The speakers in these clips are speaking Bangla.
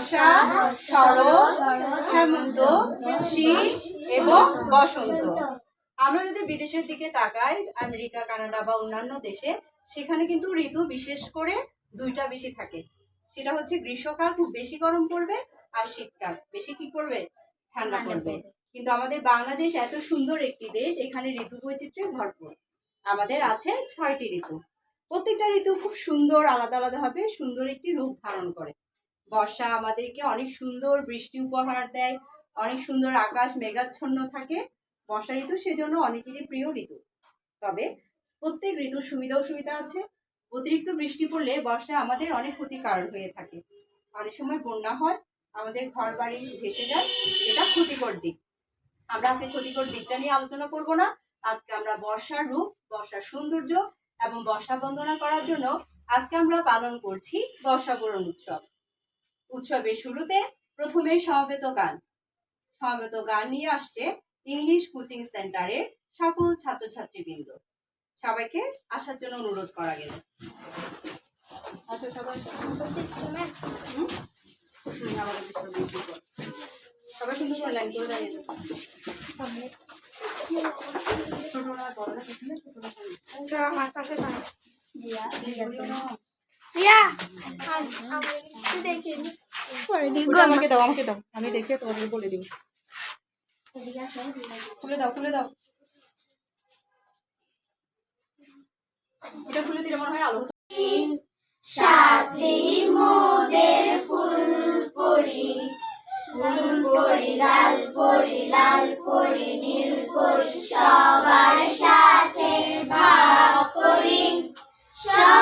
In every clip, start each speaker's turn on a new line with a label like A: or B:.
A: বর্ষা শরৎ হেমন্ত শীত এবং বসন্ত। আমরা যদি বিদেশের দিকে তাকাই আমেরিকা কানাডা বা অন্যান্য দেশে সেখানে কিন্তু ঋতু বিশেষ করে দুইটা বেশি থাকে। সেটা হচ্ছে গ্রীষ্মকাল খুব বেশি গরম পড়বে আর শীতকাল। বেশি কি পড়বে? ঠান্ডা পড়বে। কিন্তু আমাদের বাংলাদেশ এত সুন্দর একটি দেশ এখানে ঋতু বৈচিত্র্যে ভরপুর। আমাদের আছে ছয়টি ঋতু। প্রত্যেকটা ঋতু খুব সুন্দর আলাদা আলাদা ভাবে সুন্দর একটি রূপ ধারণ করে। বর্ষা আমাদেরকে অনেক সুন্দর বৃষ্টি উপহার দেয়, অনেক সুন্দর আকাশ মেঘাচ্ছন্ন থাকে। বর্ষা ঋতু সেজন্য অনেকেরই প্রিয় ঋতু। তবে প্রত্যেক ঋতুর সুবিধা অসুবিধা আছে। অতিরিক্ত বৃষ্টি পড়লে বর্ষা আমাদের অনেক ক্ষতির কারণ হয়ে থাকে। অনেক সময় বন্যা হয়, আমাদের ঘর বাড়ি ভেসে যায়, এটা ক্ষতিকর দিক। আমরা আজকে ক্ষতিকর দিকটা নিয়ে আলোচনা করব না। আজকে আমরা বর্ষার রূপ, বর্ষার সৌন্দর্য এবং বর্ষা বন্দনা করার জন্য আজকে আমরা পালন করছি বর্ষাবরণ উৎসব। উৎসবের শুরুতে প্রথমে সমবেত গান। সমবেত গান নিয়ে আসছে ইংলিশ কোচিং সেন্টারের সকল ছাত্রছাত্রীবৃন্দ। সবাইকে আসার জন্য অনুরোধ করা গেল। সবাই। সুন্দর করে লাইন করে দাঁড়িয়ে সামনে।
B: আমার পাশে দাঁড়া
A: আমাকে দাও আমাকে দাও। আমি দেখে বলে দিব খুলে দাও খুলে দাও। এটা খুলে দিলে মনে হয় আলো হতো।
B: মোদের ফুল পরি ফুল পরি লাল পরি লাল পরি নীল পরি সবার সাথে ভাব করি। সবার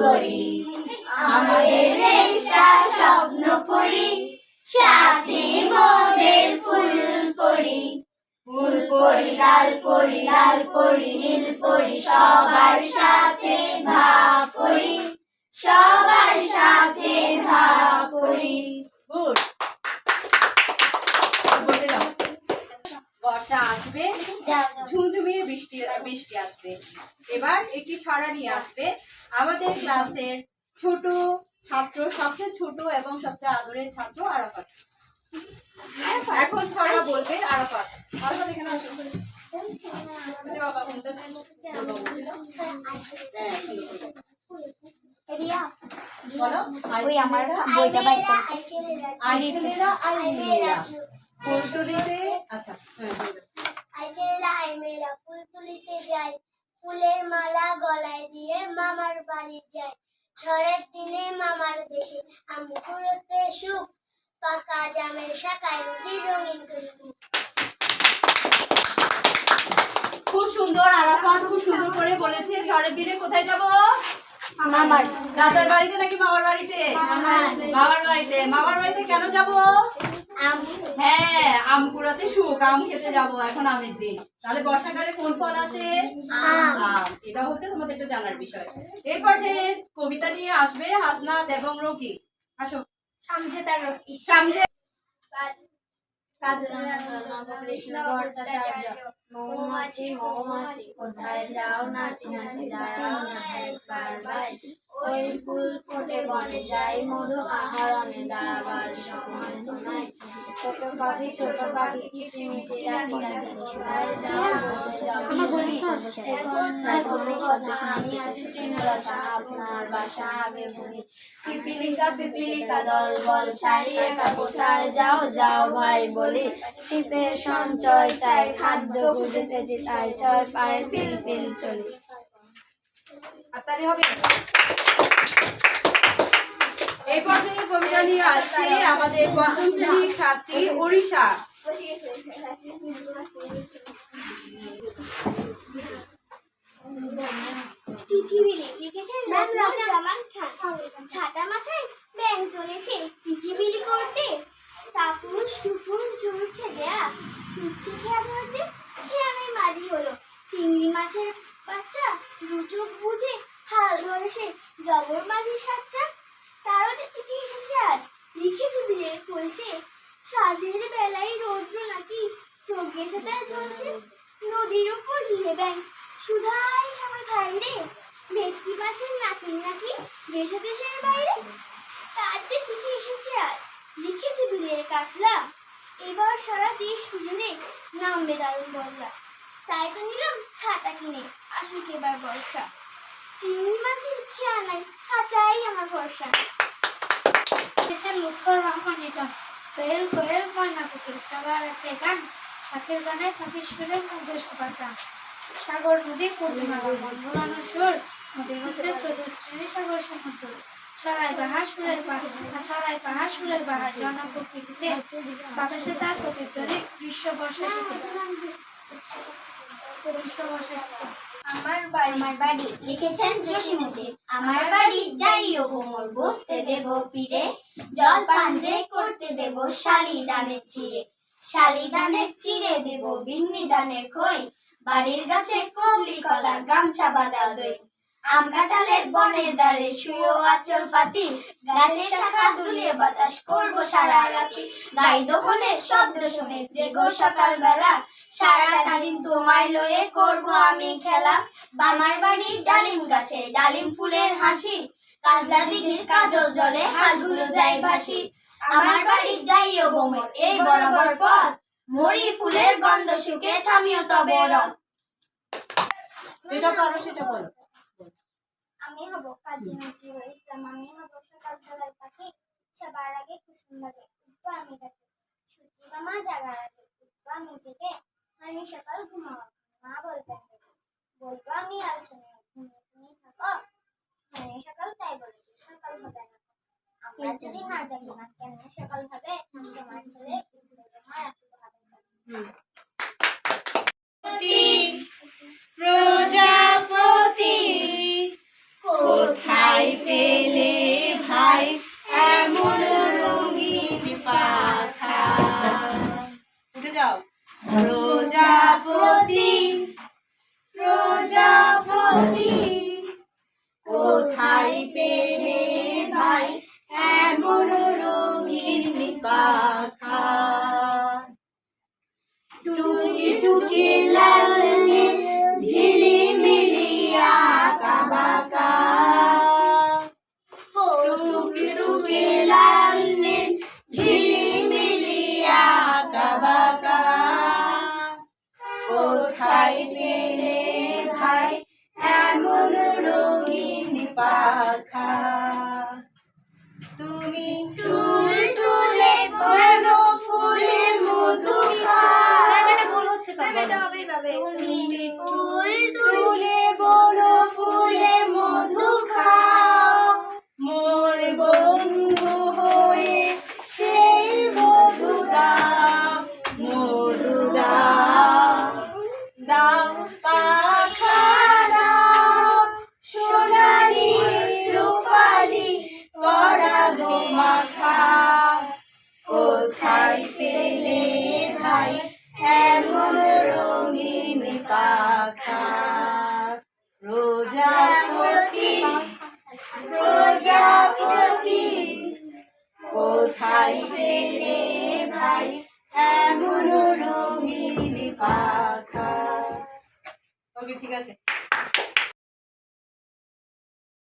B: গড়ি আমাদের দেশটা স্বপ্ন পড়ি সাথে মোদের ফুল পড়ি। ফুল পড়ি লাল পড়ি লাল পড়ি নীল পড়ি সবার সাথে ভাব করি। সবার সাথে ভাব করি।
A: গুড। বর্ষা আসবে ঝুমঝুমিয়ে বৃষ্টি বৃষ্টি আসবে। এবার একটি ছড়া নিয়ে আসবে। আমাদের ক্লাসের ছোট ছাত্র সবচেয়ে ছোট এবং সবচেয়ে আদরের ছাত্র আরাফাত। এখন ছড়া বলবে আরাফাত। আরাফাত এখানে আসো। ওই যে বাবা ঘুমটা ছিল বাবা বলছিল। হ্যাঁ বলো
B: ওই আমার বইটা
A: আচ্ছা হ্যাঁ বলে দাও।
C: আইছেলা আইমেরা ফুল তুলিতে যাই ফুলের মালা গলায় দিয়ে মামার বাড়ি যাই। ঝড়ের দিনে মামার দেশে আমি কুড়োতে সুখ পাকা জামের শাখায় রুজি রঙিন
A: খুব সুন্দর আরাফাত খুব সুন্দর করে বলেছে ঝড়ের দিনে কোথায় যাব?
B: মামার।
A: দাদার বাড়িতে নাকি মামার বাড়িতে? মামার বাড়িতে। মামার বাড়িতে কেন যাব?
C: আম
A: আম কুড়াতে সুখ আম খেতে যাব এখন আমের দিন। তাহলে বর্ষাকালে কোন ফল আসে?
C: আম।
A: এটা হচ্ছে তোমাদের একটা জানার বিষয়। এরপর যে কবিতা নিয়ে আসবে হাসনাত এবং রকি আসো।
D: সামজে তার রকি
A: সামনে
D: কৃষ্ণ ভট্টাচার্য। মৌমাছি মৌমাছি কোথায় যাও নাচি নাচি দাঁড়াও না একবার ভাই। ওই ফুল ফোটে বনে যাই মধু আহরণে দাঁড়াবার সময় তো নাই। ছোট পাখি ছোট পাখি কিচিমিচি ডাকি ডাকি যাও যাও শুনি। এখন নয় কোনো কথা আমি আছি তৃণলতা আপনার বাসা আগে বলি পিপিলিকা পিপিলিকা দল বল সারি একা কোথায় যাও যাও ভাই বলি। শীতের সঞ্চয় চাই খাদ্য খুঁজেতেছি তাই ছয় পায়ে পিল পিল চলি।
A: হবে? এই পর্যায়ে কবিতা নিয়ে আসছে আমাদের পঞ্চম শ্রেণির ছাত্রী ওড়িশা।
C: চিঠিবিলি লিখেছেন জামান খান। ছাতা মাথায় ব্যাং চলেছে। চিঠিবিলি করতে তাপুস সুপুস ঝুরছে দেয়া ছুটছে খেয়া ধরতে। খেয়া নেই মাঝি হলো। চিংড়ি মাছের বাচ্চা দু চোখ বুঝে হাল ধরে সে জবর মাঝির সাচ্চা। যে চিঠি এসেছে আজ। লিখেছে বিলের খোলসে সাজের বেলায় রৌদ্র নাকি চোখ গেছে তাই চলছে নদীর উপর গিয়ে ব্যাং। সুধাই সবাই ভাই রে। ভেটকি মাছের নাকি নাকি দেশে দেশের বাইরে? তার যে চিঠি এসেছে আজ। লিখেছে বিলের কাতলা। এবার সারা দেশ জুড়ে নামবে দারুণ বদলা। তাই তো নিলাম ছাতা কিনে। আসুক এবার বর্ষা। চিংড়ি মাছের খেয়া নাই ছাতাই আমার ভরসা
D: লিখেছেন লুৎফর রহমান লিটন কোয়েল কোয়েল ময়না পুতুল সবার আছে গান পাখির গানে পাখির সুরে মুগ্ধ সবার সাগর নদী পূর্ণিমা মন ভোলানো সুর নদী হচ্ছে চতুশ্রেণী সাগর সমুদ্র ছড়াই বাহার সুরের পাহাড় ছড়াই পাহাড় সুরের পাহাড় জনপ্রকৃতিতে বাতাসে তার প্রতিধ্বনি গ্রীষ্ম বর্ষা
C: আমার বাড়ি আমার বাড়ি লিখেছেন জসিমুদ্দিন। আমার বাড়ি যাইও কোমর বসতে দেব পিড়ে জল পান যে করতে দেব শালি দানের চিড়ে শালি দানের চিড়ে দেব বিন্নি দানের খই বাড়ির গাছে কবলি কলা গামছা বাঁধা দই। আম কাঁঠালের বনে দাঁড়ে শুয়েও আচল পাতি গাছে শাখা দুলিয়ে বাতাস করব সারা রাতি। গাই দোহনের শব্দ শুনে জেগো সকাল বেলা সারাটা দিন তোমায় লয়ে করব আমি খেলা। বামার বাড়ির ডালিম গাছে ডালিম ফুলের হাসি, কাজলা দিঘির কাজল জলে হাঁসগুলো যায় ভাসি। আমার বাড়ি যাইও বোমে এই বরাবর পথ, মরি ফুলের গন্ধ শুকে থামিও তবে রথ।
A: যেটা পারো সেটা বলো।
C: আমি হব কাজী নজরুল ইসলাম আমি হব সকাল বেলার পাখি সবার আগে কুসুম লাগে উঠবো আমি ডাকি সূর্যি মামা জাগার আগে উঠবো আমি জেগে। আমি সকাল ঘুমাবো মা বলবেন। বলব আমি আর শুনে ঘুমিয়ে তুমি থাকো। মানে সকাল তাই বলে সকাল হবে না। আমরা যদি না জানি না কেন সকাল হবে আমি তোমার ছেলে
A: প্রজাপতি প্রজাপতি। কোথায় পেলে ভাই এমন রোগীর পাখা? টুকি টুকি লাল two আকাশ প্রজাপতি প্রজাপতি কোথায় পেলে ভাই এমন রঙিন পাখা। ওকে ঠিক আছে।